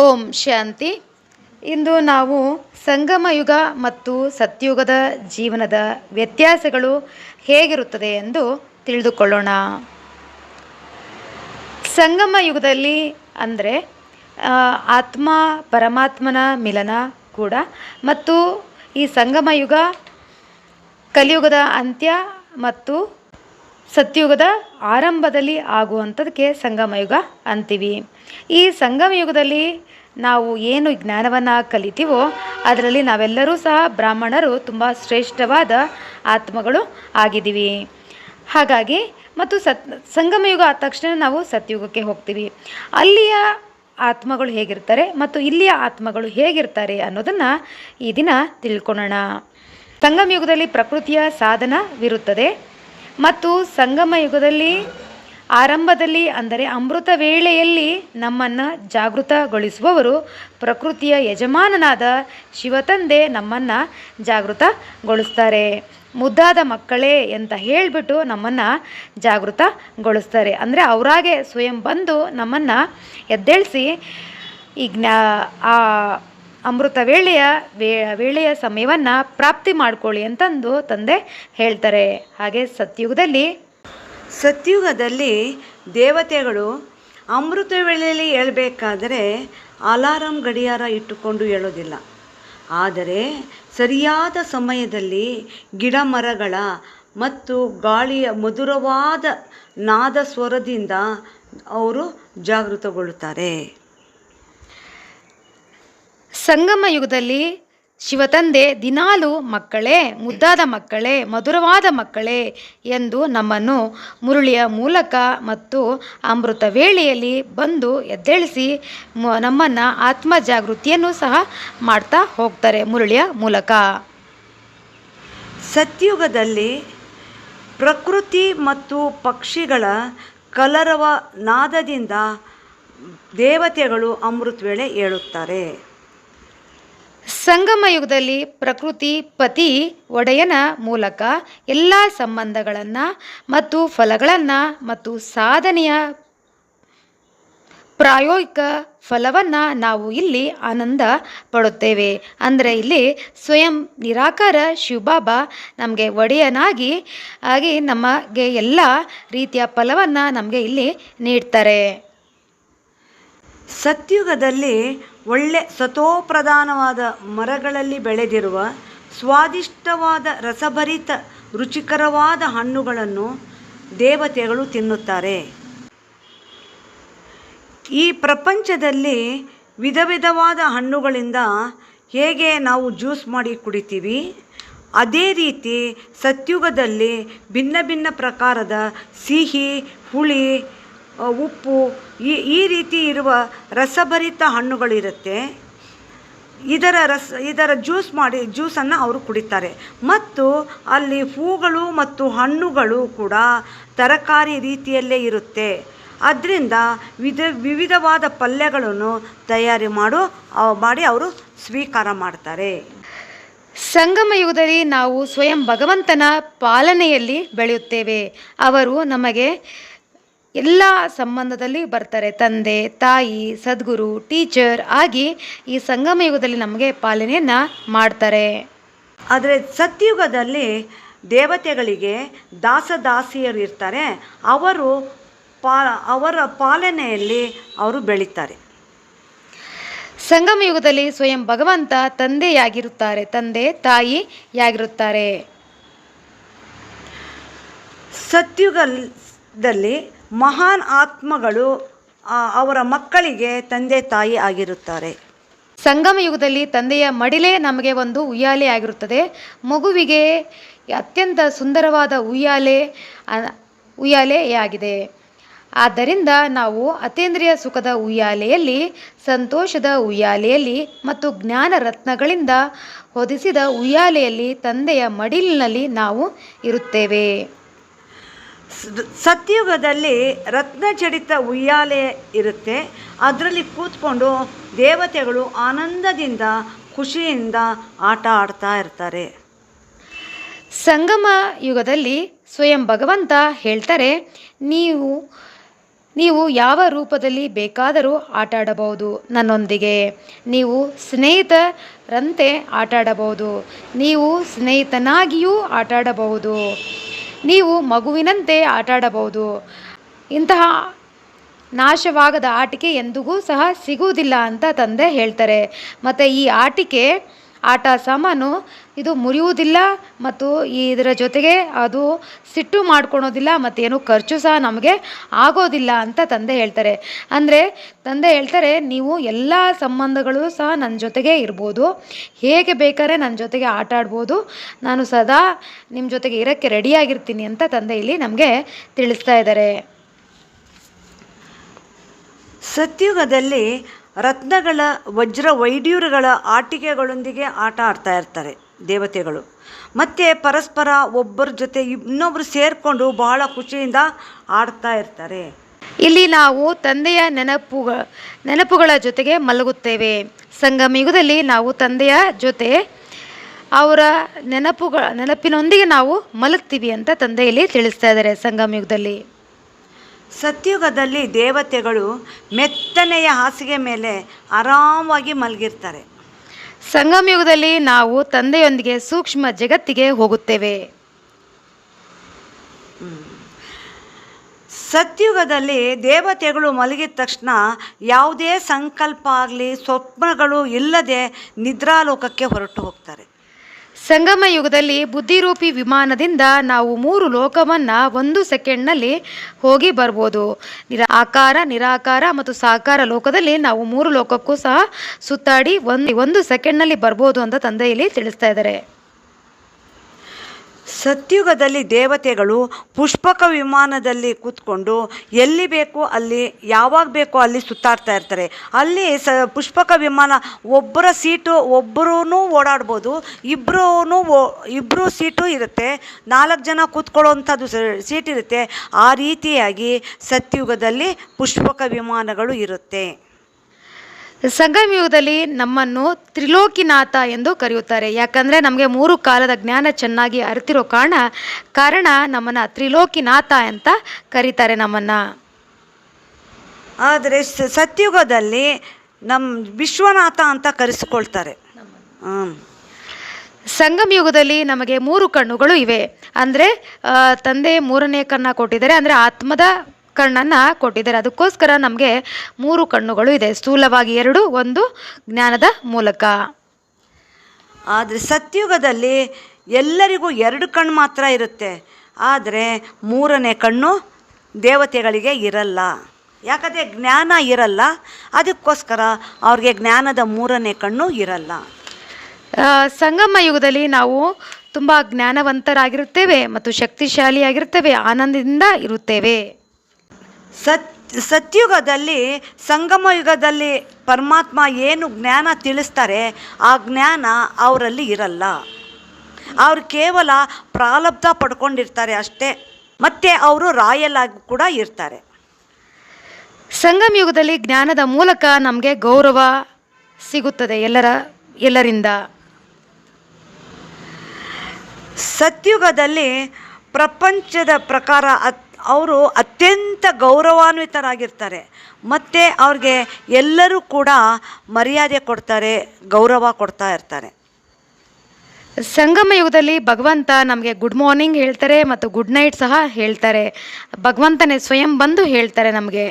ಓಂ ಶಾಂತಿ. ಇಂದು ನಾವು ಸಂಗಮ ಯುಗ ಮತ್ತು ಸತ್ಯುಗದ ಜೀವನದ ವ್ಯತ್ಯಾಸಗಳು ಹೇಗಿರುತ್ತದೆ ಎಂದು ತಿಳಿದುಕೊಳ್ಳೋಣ. ಸಂಗಮ ಯುಗದಲ್ಲಿ ಅಂದರೆ ಆತ್ಮ, ಪರಮಾತ್ಮನ ಮಿಲನ ಕೂಡ ಮತ್ತು ಈ ಸಂಗಮ ಯುಗ ಕಲಿಯುಗದ ಅಂತ್ಯ ಮತ್ತು ಸತ್ಯುಗದ ಆರಂಭದಲ್ಲಿ ಆಗುವಂಥದಕ್ಕೆ ಸಂಗಮಯುಗ ಅಂತೀವಿ. ಈ ಸಂಗಮಯುಗದಲ್ಲಿ ನಾವು ಏನು ಜ್ಞಾನವನ್ನು ಕಲಿತೀವೋ ಅದರಲ್ಲಿ ನಾವೆಲ್ಲರೂ ಸಹ ಬ್ರಾಹ್ಮಣರು, ತುಂಬ ಶ್ರೇಷ್ಠವಾದ ಆತ್ಮಗಳು ಆಗಿದ್ದೀವಿ. ಹಾಗಾಗಿ ಮತ್ತು ಸತ್, ಸಂಗಮಯುಗ ಆದ ತಕ್ಷಣ ನಾವು ಸತ್ಯುಗಕ್ಕೆ ಹೋಗ್ತೀವಿ. ಅಲ್ಲಿಯ ಆತ್ಮಗಳು ಹೇಗಿರ್ತಾರೆ ಮತ್ತು ಇಲ್ಲಿಯ ಆತ್ಮಗಳು ಹೇಗಿರ್ತಾರೆ ಅನ್ನೋದನ್ನು ಈ ದಿನ ತಿಳ್ಕೊಳ್ಳೋಣ ಸಂಗಮಯುಗದಲ್ಲಿ ಪ್ರಕೃತಿಯ ಸಾಧನವಿರುತ್ತದೆ ಮತ್ತು ಸಂಗಮ ಯುಗದಲ್ಲಿ ಆರಂಭದಲ್ಲಿ ಅಂದರೆ ಅಮೃತ ವೇಳೆಯಲ್ಲಿ ನಮ್ಮನ್ನು ಜಾಗೃತಗೊಳಿಸುವವರು ಪ್ರಕೃತಿಯ ಯಜಮಾನನಾದ ಶಿವತಂದೆ ನಮ್ಮನ್ನು ಜಾಗೃತಗೊಳಿಸ್ತಾರೆ. ಮುದ್ದಾದ ಮಕ್ಕಳೇ ಅಂತ ಹೇಳಿಬಿಟ್ಟು ನಮ್ಮನ್ನು ಜಾಗೃತಗೊಳಿಸ್ತಾರೆ. ಅಂದರೆ ಅವರಾಗೆ ಸ್ವಯಂ ಬಂದು ನಮ್ಮನ್ನು ಎದ್ದೇಳಿಸಿ ಈ ಜ್ಞಾ ಆ ಅಮೃತ ವೇಳೆಯ ವೇಳೆಯ ಸಮಯವನ್ನು ಪ್ರಾಪ್ತಿ ಮಾಡಿಕೊಳ್ಳಿ ಅಂತಂದು ತಂದೆ ಹೇಳ್ತಾರೆ. ಹಾಗೆ ಸತ್ಯುಗದಲ್ಲಿ ಸತ್ಯುಗದಲ್ಲಿ ದೇವತೆಗಳು ಅಮೃತ ವೇಳೆಯಲ್ಲಿ ಹೇಳಬೇಕಾದರೆ ಅಲಾರಾಮ್ ಗಡಿಯಾರ ಇಟ್ಟುಕೊಂಡು ಹೇಳೋದಿಲ್ಲ. ಆದರೆ ಸರಿಯಾದ ಸಮಯದಲ್ಲಿ ಗಿಡ ಮರಗಳ ಮತ್ತು ಗಾಳಿಯ ಮಧುರವಾದ ನಾದ ಸ್ವರದಿಂದ ಅವರು ಜಾಗೃತಗೊಳ್ಳುತ್ತಾರೆ. ಸಂಗಮ ಯುಗದಲ್ಲಿ ಶಿವತಂದೆ ದಿನಾಲು ಮಕ್ಕಳೇ, ಮುದ್ದಾದ ಮಕ್ಕಳೇ, ಮಧುರವಾದ ಮಕ್ಕಳೇ ಎಂದು ನಮ್ಮನ್ನು ಮುರುಳಿಯ ಮೂಲಕ ಮತ್ತು ಅಮೃತ ವೇಳೆಯಲ್ಲಿ ಬಂದು ಎದ್ದೇಳಿಸಿ ನಮ್ಮನ್ನು ಆತ್ಮ ಜಾಗೃತಿಯನ್ನು ಸಹ ಮಾಡ್ತಾ ಹೋಗ್ತಾರೆ ಮುರುಳಿಯ ಮೂಲಕ. ಸತ್ಯುಗದಲ್ಲಿ ಪ್ರಕೃತಿ ಮತ್ತು ಪಕ್ಷಿಗಳ ಕಲರವ ನಾದದಿಂದ ದೇವತೆಗಳು ಅಮೃತ ವೇಳೆ ಹೇಳುತ್ತಾರೆ ಸಂಗಮ ಯುಗದಲ್ಲಿ ಪ್ರಕೃತಿ ಪತಿ ಒಡೆಯನ ಮೂಲಕ ಎಲ್ಲ ಸಂಬಂಧಗಳನ್ನು ಮತ್ತು ಫಲಗಳನ್ನು ಮತ್ತು ಸಾಧನೆಯ ಪ್ರಾಯೋಗಿಕ ಫಲವನ್ನು ನಾವು ಇಲ್ಲಿ ಆನಂದ ಪಡುತ್ತೇವೆ. ಅಂದರೆ ಇಲ್ಲಿ ಸ್ವಯಂ ನಿರಾಕಾರ ಶಿವಬಾಬಾ ನಮಗೆ ಒಡೆಯನಾಗಿ ಆಗಿ ನಮಗೆ ಎಲ್ಲ ರೀತಿಯ ಫಲವನ್ನು ನಮಗೆ ಇಲ್ಲಿ ನೀಡ್ತಾರೆ. ಸತ್ಯುಗದಲ್ಲಿ ಒಳ್ಳೆ ಸತೋಪ್ರಧಾನವಾದ ಮರಗಳಲ್ಲಿ ಬೆಳೆದಿರುವ ಸ್ವಾದಿಷ್ಟವಾದ ರಸಭರಿತ ರುಚಿಕರವಾದ ಹಣ್ಣುಗಳನ್ನು ದೇವತೆಗಳು ತಿನ್ನುತ್ತಾರೆ. ಈ ಪ್ರಪಂಚದಲ್ಲಿ ವಿಧ ವಿಧವಾದ ಹಣ್ಣುಗಳಿಂದ ಹೇಗೆ ನಾವು ಜ್ಯೂಸ್ ಮಾಡಿ ಕುಡಿತೀವಿ, ಅದೇ ರೀತಿ ಸತ್ಯುಗದಲ್ಲಿ ಭಿನ್ನ ಭಿನ್ನ ಪ್ರಕಾರದ ಸಿಹಿ, ಹುಳಿ ಉಪ್ಪು, ಈ ಈ ರೀತಿ ಇರುವ ರಸಭರಿತ ಹಣ್ಣುಗಳಿರುತ್ತೆ. ಇದರ ರಸ, ಇದರ ಜ್ಯೂಸ್ ಮಾಡಿ, ಜ್ಯೂಸನ್ನು ಅವರು ಕುಡಿತಾರೆ. ಮತ್ತು ಅಲ್ಲಿ ಹೂಗಳು ಮತ್ತು ಹಣ್ಣುಗಳು ಕೂಡ ತರಕಾರಿ ರೀತಿಯಲ್ಲೇ ಇರುತ್ತೆ. ಅದರಿಂದ ವಿಧ, ವಿವಿಧವಾದ ಪಲ್ಯಗಳನ್ನು ತಯಾರಿ ಮಾಡು ಮಾಡಿ ಅವರು ಸ್ವೀಕಾರ ಮಾಡ್ತಾರೆ. ಸಂಗಮ ಯುಗದಲ್ಲಿ ನಾವು ಸ್ವಯಂ ಭಗವಂತನ ಪಾಲನೆಯಲ್ಲಿ ಬೆಳೆಯುತ್ತೇವೆ. ಅವರು ನಮಗೆ ಎಲ್ಲ ಸಂಬಂಧದಲ್ಲಿ ಬರ್ತಾರೆ ತಂದೆ ತಾಯಿ ಸದ್ಗುರು ಟೀಚರ್ ಆಗಿ ಈ ಸಂಗಮ ಯುಗದಲ್ಲಿ ನಮಗೆ ಪಾಲನೆಯನ್ನು ಮಾಡ್ತಾರೆ. ಆದರೆ ಸತ್ಯುಗದಲ್ಲಿ ದೇವತೆಗಳಿಗೆ ದಾಸದಾಸಿಯರು ಇರ್ತಾರೆ. ಅವರು ಪಾ ಅವರ ಪಾಲನೆಯಲ್ಲಿ ಅವರು ಬೆಳೀತಾರೆ. ಸಂಗಮ ಯುಗದಲ್ಲಿ ಸ್ವಯಂ ಭಗವಂತ ತಂದೆಯಾಗಿರುತ್ತಾರೆ ತಂದೆ ತಾಯಿಯಾಗಿರುತ್ತಾರೆ ಸತ್ಯುಗದಲ್ಲಿ ಮಹಾನ್ ಆತ್ಮಗಳು ಅವರ ಮಕ್ಕಳಿಗೆ ತಂದೆ ತಾಯಿ ಆಗಿರುತ್ತಾರೆ. ಸಂಗಮ ಯುಗದಲ್ಲಿ ತಂದೆಯ ಮಡಿಲೇ ನಮಗೆ ಒಂದು ಉಯ್ಯಾಲೆ ಆಗಿರುತ್ತದೆ. ಮಗುವಿಗೆ ಅತ್ಯಂತ ಸುಂದರವಾದ ಉಯ್ಯಾಲೆ ಉಯ್ಯಾಲೆಯಾಗಿದೆ ಆದ್ದರಿಂದ ನಾವು ಅತೇಂದ್ರಿಯ ಸುಖದ ಉಯ್ಯಾಲೆಯಲ್ಲಿ, ಸಂತೋಷದ ಉಯ್ಯಾಲೆಯಲ್ಲಿ ಮತ್ತು ಜ್ಞಾನ ರತ್ನಗಳಿಂದ ಹೊದಿಸಿದ ಉಯ್ಯಾಲೆಯಲ್ಲಿ ತಂದೆಯ ಮಡಿಲಿನಲ್ಲಿ ನಾವು ಇರುತ್ತೇವೆ. ಸತ್ಯುಗದಲ್ಲಿ ರತ್ನಚರಿತ ಉಯ್ಯಾಲೆ ಇರುತ್ತೆ. ಅದರಲ್ಲಿ ಕೂತ್ಕೊಂಡು ದೇವತೆಗಳು ಆನಂದದಿಂದ, ಖುಷಿಯಿಂದ ಆಟ ಆಡ್ತಾ ಇರ್ತಾರೆ. ಸಂಗಮ ಯುಗದಲ್ಲಿ ಸ್ವಯಂ ಭಗವಂತ ಹೇಳ್ತಾರೆ, ನೀವು ನೀವು ಯಾವ ರೂಪದಲ್ಲಿ ಬೇಕಾದರೂ ಆಟ ಆಡಬಹುದು ನನ್ನೊಂದಿಗೆ. ನೀವು ಸ್ನೇಹಿತರಂತೆ ಆಟ ಆಡಬಹುದು ನೀವು ಸ್ನೇಹಿತನಾಗಿಯೂ ಆಟ ಆಡಬಹುದು ನೀವು ಮಗುವಿನಂತೆ ಆಟಾಡಬಹುದು. ಇಂತಹ ನಾಶವಾಗದ ಆಟಿಕೆ ಎಂದಿಗೂ ಸಹ ಸಿಗುವುದಿಲ್ಲ ಅಂತ ತಂದೆ ಹೇಳ್ತಾರೆ. ಮತ್ತು ಈ ಆಟಿಕೆ ಆಟ ಸಾಮಾನು ಇದು ಮುರಿಯುವುದಿಲ್ಲ ಮತ್ತು ಇದರ ಜೊತೆಗೆ ಅದು ಸಿಟ್ಟು ಮಾಡ್ಕೊಳೋದಿಲ್ಲ ಮತ್ತೇನು ಖರ್ಚು ಸಹ ನಮಗೆ ಆಗೋದಿಲ್ಲ ಅಂತ ತಂದೆ ಹೇಳ್ತಾರೆ. ಅಂದರೆ ತಂದೆ ಹೇಳ್ತಾರೆ, ನೀವು ಎಲ್ಲ ಸಂಬಂಧಗಳು ಸಹ ನನ್ನ ಜೊತೆಗೆ ಇರ್ಬೋದು. ಹೇಗೆ ಬೇಕಾದ್ರೆ ನನ್ನ ಜೊತೆಗೆ ಆಟ ಆಡ್ಬೋದು. ನಾನು ಸದಾ ನಿಮ್ಮ ಜೊತೆಗೆ ಇರೋಕ್ಕೆ ರೆಡಿಯಾಗಿರ್ತೀನಿ ಅಂತ ತಂದೆ ಇಲ್ಲಿ ನಮಗೆ ತಿಳಿಸ್ತಾ ಇದ್ದಾರೆ. ಸತ್ಯುಗದಲ್ಲಿ ರತ್ನಗಳ ವಜ್ರ ವೈಡ್ಯೂರುಗಳ ಆಟಿಕೆಗಳೊಂದಿಗೆ ಆಟ ಆಡ್ತಾ ಇರ್ತಾರೆ ದೇವತೆಗಳು. ಮತ್ತು ಪರಸ್ಪರ ಒಬ್ಬರ ಜೊತೆ ಇನ್ನೊಬ್ಬರು ಸೇರಿಕೊಂಡು ಬಹಳ ಖುಷಿಯಿಂದ ಆಡ್ತಾ ಇರ್ತಾರೆ. ಇಲ್ಲಿ ನಾವು ತಂದೆಯ ನೆನಪುಗ ನೆನಪುಗಳ ಜೊತೆಗೆ ಮಲಗುತ್ತೇವೆ. ಸಂಗಮಯುಗದಲ್ಲಿ ನಾವು ತಂದೆಯ ಜೊತೆ ಅವರ ನೆನಪುಗಳ, ನೆನಪಿನೊಂದಿಗೆ ನಾವು ಮಲಗ್ತೀವಿ ಅಂತ ತಂದೆಯಲ್ಲಿ ತಿಳಿಸ್ತಾ ಇದ್ದಾರೆ ಸಂಗಮಯುಗದಲ್ಲಿ. ಸತ್ಯುಗದಲ್ಲಿ ದೇವತೆಗಳು ಮೆತ್ತನೆಯ ಹಾಸಿಗೆ ಮೇಲೆ ಆರಾಮವಾಗಿ ಮಲಗಿರ್ತಾರೆ. ಸಂಗಮಯುಗದಲ್ಲಿ ನಾವು ತಂದೆಯೊಂದಿಗೆ ಸೂಕ್ಷ್ಮ ಜಗತ್ತಿಗೆ ಹೋಗುತ್ತೇವೆ. ಸತ್ಯುಗದಲ್ಲಿ ದೇವತೆಗಳು ಮಲಗಿದ ತಕ್ಷಣ ಯಾವುದೇ ಸಂಕಲ್ಪ ಆಗಲಿ ಸ್ವಪ್ನಗಳು ಇಲ್ಲದೆ ನಿದ್ರಾಲೋಕಕ್ಕೆ ಹೊರಟು ಹೋಗ್ತಾರೆ. ಸಂಗಮ ಯುಗದಲ್ಲಿ ಬುದ್ಧಿರೂಪಿ ವಿಮಾನದಿಂದ ನಾವು ಮೂರು ಲೋಕವನ್ನು ಒಂದು ಸೆಕೆಂಡ್ನಲ್ಲಿ ಹೋಗಿ ಬರ್ಬೋದು. ನಿರ ಆಕಾರ, ನಿರಾಕಾರ ಮತ್ತು ಸಾಕಾರ ಲೋಕದಲ್ಲಿ ನಾವು ಮೂರು ಲೋಕಕ್ಕೂ ಸಹ ಸುತ್ತಾಡಿ ಒಂದು ಒಂದು ಸೆಕೆಂಡ್ನಲ್ಲಿ ಬರ್ಬೋದು ಅಂತ ತಂದೆಯಲ್ಲಿ ತಿಳಿಸ್ತಾ ಇದ್ದಾರೆ. ಸತ್ಯುಗದಲ್ಲಿ ದೇವತೆಗಳು ಪುಷ್ಪಕ ವಿಮಾನದಲ್ಲಿ ಕೂತ್ಕೊಂಡು ಎಲ್ಲಿ ಬೇಕೋ ಅಲ್ಲಿ, ಯಾವಾಗ ಬೇಕೋ ಅಲ್ಲಿ ಸುತ್ತಾಡ್ತಾ ಇರ್ತಾರೆ. ಅಲ್ಲಿ ಸ ಪುಷ್ಪಕ ವಿಮಾನ ಒಬ್ಬರ ಸೀಟು ಒಬ್ಬರೂ ಓಡಾಡ್ಬೋದು ಇಬ್ಬರೂ ಇಬ್ಬರು ಸೀಟು ಇರುತ್ತೆ. ನಾಲ್ಕು ಜನ ಕೂತ್ಕೊಳ್ಳೋವಂಥದ್ದು ಸೀಟ್ ಇರುತ್ತೆ. ಆ ರೀತಿಯಾಗಿ ಸತ್ಯುಗದಲ್ಲಿ ಪುಷ್ಪಕ ವಿಮಾನಗಳು ಇರುತ್ತೆ. ಸಂಗಮ ಯುಗದಲ್ಲಿ ನಮ್ಮನ್ನು ತ್ರಿಲೋಕಿನಾಥ ಎಂದು ಕರೆಯುತ್ತಾರೆ. ಯಾಕಂದರೆ ನಮಗೆ ಮೂರು ಕಾಲದ ಜ್ಞಾನ ಚೆನ್ನಾಗಿ ಅರಿತಿರೋ ಕಾರಣ ಕಾರಣ ನಮ್ಮನ್ನು ತ್ರಿಲೋಕಿನಾಥ ಅಂತ ಕರೀತಾರೆ ನಮ್ಮನ್ನು. ಆದರೆ ಸತ್ಯುಗದಲ್ಲಿ ನಮ್ಮ ವಿಶ್ವನಾಥ ಅಂತ ಕರೆಸಿಕೊಳ್ತಾರೆ. ಹ್ಞೂ ಸಂಗಮ ಯುಗದಲ್ಲಿ ನಮಗೆ ಮೂರು ಕಣ್ಣುಗಳು ಇವೆ. ಅಂದರೆ ತಂದೆ ಮೂರನೇ ಕಣ್ಣ ಕೊಟ್ಟಿದ್ದಾರೆ. ಅಂದರೆ ಆತ್ಮದ ಕಣ್ಣನ್ನು ಕೊಟ್ಟಿದ್ದಾರೆ. ಅದಕ್ಕೋಸ್ಕರ ನಮಗೆ ಮೂರು ಕಣ್ಣುಗಳು ಇದೆ. ಸ್ಥೂಲವಾಗಿ ಎರಡು ಒಂದು ಜ್ಞಾನದ ಮೂಲಕ. ಆದರೆ ಸತ್ಯುಗದಲ್ಲಿ ಎಲ್ಲರಿಗೂ ಎರಡು ಕಣ್ಣು ಮಾತ್ರ ಇರುತ್ತೆ. ಆದರೆ ಮೂರನೇ ಕಣ್ಣು ದೇವತೆಗಳಿಗೆ ಇರಲ್ಲ. ಯಾಕಂದರೆ ಜ್ಞಾನ ಇರಲ್ಲ. ಅದಕ್ಕೋಸ್ಕರ ಅವ್ರಿಗೆ ಜ್ಞಾನದ ಮೂರನೇ ಕಣ್ಣು ಇರಲ್ಲ. ಸಂಗಮ ಯುಗದಲ್ಲಿ ನಾವು ತುಂಬ ಜ್ಞಾನವಂತರಾಗಿರುತ್ತೇವೆ ಮತ್ತು ಶಕ್ತಿಶಾಲಿಯಾಗಿರುತ್ತೇವೆ. ಆನಂದದಿಂದ ಇರುತ್ತೇವೆ. ಸತ್ ಸತ್ಯುಗದಲ್ಲಿ ಸಂಗಮ ಯುಗದಲ್ಲಿ ಪರಮಾತ್ಮ ಏನು ಜ್ಞಾನ ತಿಳಿಸ್ತಾರೆ ಆ ಜ್ಞಾನ ಅವರಲ್ಲಿ ಇರಲ್ಲ. ಅವರು ಕೇವಲ ಪ್ರಾಲಬ್ಧ ಪಡ್ಕೊಂಡಿರ್ತಾರೆ ಅಷ್ಟೇ. ಮತ್ತು ಅವರು ರಾಯಲ್ ಆಗಿ ಕೂಡ ಇರ್ತಾರೆ. ಸಂಗಮ ಯುಗದಲ್ಲಿ ಜ್ಞಾನದ ಮೂಲಕ ನಮಗೆ ಗೌರವ ಸಿಗುತ್ತದೆ ಎಲ್ಲರ ಎಲ್ಲರಿಂದ. ಸತ್ಯುಗದಲ್ಲಿ ಪ್ರಪಂಚದ ಪ್ರಕಾರ ಅತ್ ಅವರು ಅತ್ಯಂತ ಗೌರವಾನ್ವಿತರಾಗಿರ್ತಾರೆ. ಮತ್ತು ಅವ್ರಿಗೆ ಎಲ್ಲರೂ ಕೂಡ ಮರ್ಯಾದೆ ಕೊಡ್ತಾರೆ ಗೌರವ ಕೊಡ್ತಾ ಇರ್ತಾರೆ. ಸಂಗಮ ಯುಗದಲ್ಲಿ ಭಗವಂತ ನಮಗೆ ಗುಡ್ ಮಾರ್ನಿಂಗ್ ಹೇಳ್ತಾರೆ ಮತ್ತು ಗುಡ್ ನೈಟ್ ಸಹ ಹೇಳ್ತಾರೆ. ಭಗವಂತನೇ ಸ್ವಯಂ ಬಂದು ಹೇಳ್ತಾರೆ ನಮಗೆ.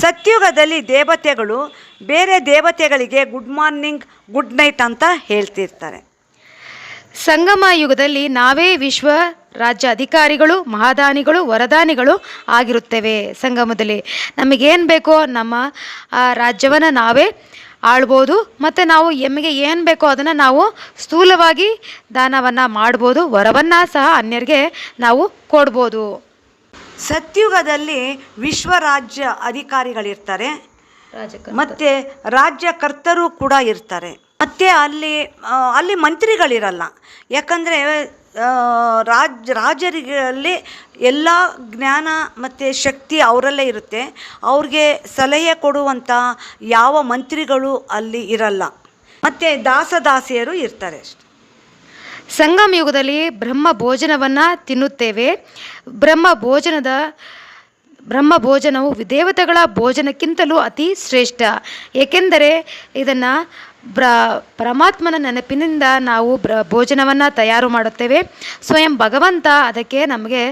ಸತ್ಯುಗದಲ್ಲಿ ದೇವತೆಗಳು ಬೇರೆ ದೇವತೆಗಳಿಗೆ ಗುಡ್ ಮಾರ್ನಿಂಗ್ ಗುಡ್ ನೈಟ್ ಅಂತ ಹೇಳ್ತಿರ್ತಾರೆ. ಸಂಗಮ ಯುಗದಲ್ಲಿ ನಾವೇ ವಿಶ್ವ ರಾಜ್ಯ ಅಧಿಕಾರಿಗಳು ಮಹಾದಾನಿಗಳು ವರದಾನಿಗಳು ಆಗಿರುತ್ತೇವೆ. ಸಂಗಮದಲ್ಲಿ ನಮಗೇನು ಬೇಕೋ ನಮ್ಮ ರಾಜ್ಯವನ್ನು ನಾವೇ ಆಳ್ಬೋದು ಮತ್ತು ನಾವು ಎಮ್ಮೆಗೆ ಏನು ಬೇಕೋ ಅದನ್ನು ನಾವು ಸ್ಥೂಲವಾಗಿ ದಾನವನ್ನು ಮಾಡ್ಬೋದು ವರವನ್ನು ಸಹ ಅನ್ಯರಿಗೆ ನಾವು ಕೊಡ್ಬೋದು. ಸತ್ಯುಗದಲ್ಲಿ ವಿಶ್ವ ರಾಜ್ಯ ಅಧಿಕಾರಿಗಳಿರ್ತಾರೆ. ಮತ್ತು ರಾಜ್ಯಕರ್ತರು ಕೂಡ ಇರ್ತಾರೆ. ಮತ್ತು ಅಲ್ಲಿ ಅಲ್ಲಿ ಮಂತ್ರಿಗಳಿರಲ್ಲ. ಯಾಕಂದರೆ ರಾಜ್ ರಾಜರಲ್ಲಿ ಎಲ್ಲ ಜ್ಞಾನ ಮತ್ತು ಶಕ್ತಿ ಅವರಲ್ಲೇ ಇರುತ್ತೆ. ಅವ್ರಿಗೆ ಸಲಹೆ ಕೊಡುವಂಥ ಯಾವ ಮಂತ್ರಿಗಳು ಅಲ್ಲಿ ಇರಲ್ಲ. ಮತ್ತು ದಾಸದಾಸಿಯರು ಇರ್ತಾರೆ ಅಷ್ಟೆ. ಸಂಗಮ ಯುಗದಲ್ಲಿ ಬ್ರಹ್ಮ ಭೋಜನವನ್ನು ತಿನ್ನುತ್ತೇವೆ. ಬ್ರಹ್ಮ ಭೋಜನದ, ಬ್ರಹ್ಮ ಭೋಜನವು ದೇವತೆಗಳ ಭೋಜನಕ್ಕಿಂತಲೂ ಅತಿ ಶ್ರೇಷ್ಠ. ಏಕೆಂದರೆ ಇದನ್ನು ಬ್ರ, ಪರಮಾತ್ಮನ ನೆನಪಿನಿಂದ ನಾವು ಬ್ರ, ಭೋಜನವನ್ನು ತಯಾರು ಮಾಡುತ್ತೇವೆ. ಸ್ವಯಂ ಭಗವಂತ ಅದಕ್ಕೆ ನಮಗೆ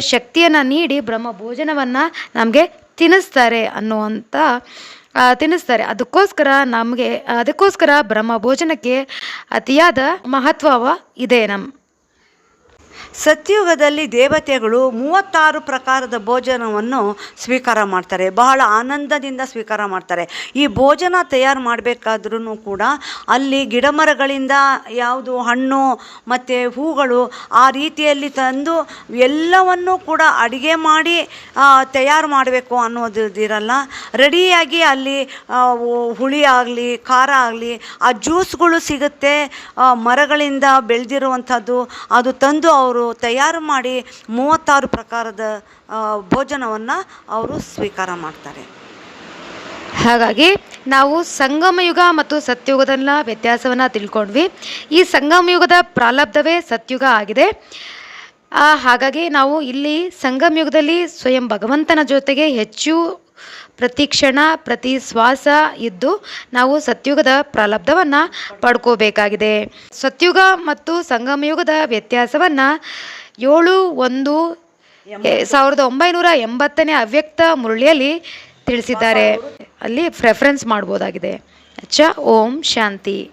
ಶಕ್ತಿಯನ್ನು ನೀಡಿ ಬ್ರಹ್ಮ ಭೋಜನವನ್ನು ನಮಗೆ ತಿನ್ನಿಸ್ತಾರೆ ಅನ್ನುವಂಥ ತಿನ್ನಿಸ್ತಾರೆ ಅದಕ್ಕೋಸ್ಕರ ನಮಗೆ, ಅದಕ್ಕೋಸ್ಕರ ಬ್ರಹ್ಮ ಭೋಜನಕ್ಕೆ ಅತಿಯಾದ ಮಹತ್ವ ಇದೆ ನಮ್ಮ ಸತ್ಯುಗದಲ್ಲಿ ದೇವತೆಗಳು ಮೂವತ್ತಾರು ಪ್ರಕಾರದ ಭೋಜನವನ್ನು ಸ್ವೀಕಾರ ಮಾಡ್ತಾರೆ. ಬಹಳ ಆನಂದದಿಂದ ಸ್ವೀಕಾರ ಮಾಡ್ತಾರೆ. ಈ ಭೋಜನ ತಯಾರು ಮಾಡಬೇಕಾದ್ರೂ ಕೂಡ ಅಲ್ಲಿ ಗಿಡಮರಗಳಿಂದ ಯಾವುದು ಹಣ್ಣು ಮತ್ತು ಹೂಗಳು ಆ ರೀತಿಯಲ್ಲಿ ತಂದು ಎಲ್ಲವನ್ನೂ ಕೂಡ ಅಡುಗೆ ಮಾಡಿ ತಯಾರು ಮಾಡಬೇಕು ಅನ್ನೋದಿರಲ್ಲ ರೆಡಿಯಾಗಿ ಅಲ್ಲಿ ಹುಳಿ ಆಗಲಿ, ಖಾರ ಆಗಲಿ, ಆ ಜ್ಯೂಸ್ಗಳು ಸಿಗುತ್ತೆ. ಮರಗಳಿಂದ ಬೆಳೆದಿರುವಂಥದ್ದು ಅದು ತಂದು ಅವರು ತಯಾರು ಮಾಡಿ ಮೂವತ್ತಾರು ಪ್ರಕಾರದ ಭೋಜನವನ್ನು ಅವರು ಸ್ವೀಕಾರ ಮಾಡ್ತಾರೆ. ಹಾಗಾಗಿ ನಾವು ಸಂಗಮಯುಗ ಮತ್ತು ಸತ್ಯುಗದಲ್ಲ ವ್ಯತ್ಯಾಸವನ್ನು ತಿಳ್ಕೊಂಡ್ವಿ. ಈ ಸಂಗಮ ಯುಗದ ಪ್ರಾರಬ್ಧವೇ ಸತ್ಯುಗ ಆಗಿದೆ. ಹಾಗಾಗಿ ನಾವು ಇಲ್ಲಿ ಸಂಗಮ ಯುಗದಲ್ಲಿ ಸ್ವಯಂ ಭಗವಂತನ ಜೊತೆಗೆ ಹೆಚ್ಚು ಪ್ರತಿ ಕ್ಷಣ, ಪ್ರತಿ ಶ್ವಾಸ ಇದ್ದು ನಾವು ಸತ್ಯುಗದ ಪ್ರಲಬ್ಧವನ್ನು ಪಡ್ಕೋಬೇಕಾಗಿದೆ. ಸತ್ಯುಗ ಮತ್ತು ಸಂಗಮಯುಗದ ವ್ಯತ್ಯಾಸವನ್ನು ಏಳು ಒಂದು ಸಾವಿರದ ಒಂಬೈನೂರ ಎಂಬತ್ತನೇ ಅವ್ಯಕ್ತ ಮುರಳಿಯಲ್ಲಿ ತಿಳಿಸಿದ್ದಾರೆ. ಅಲ್ಲಿ ಪ್ರೆಫರೆನ್ಸ್ ಮಾಡ್ಬೋದಾಗಿದೆ. ಅಚ್ಚ, ಓಂ, ಶಾಂತಿ.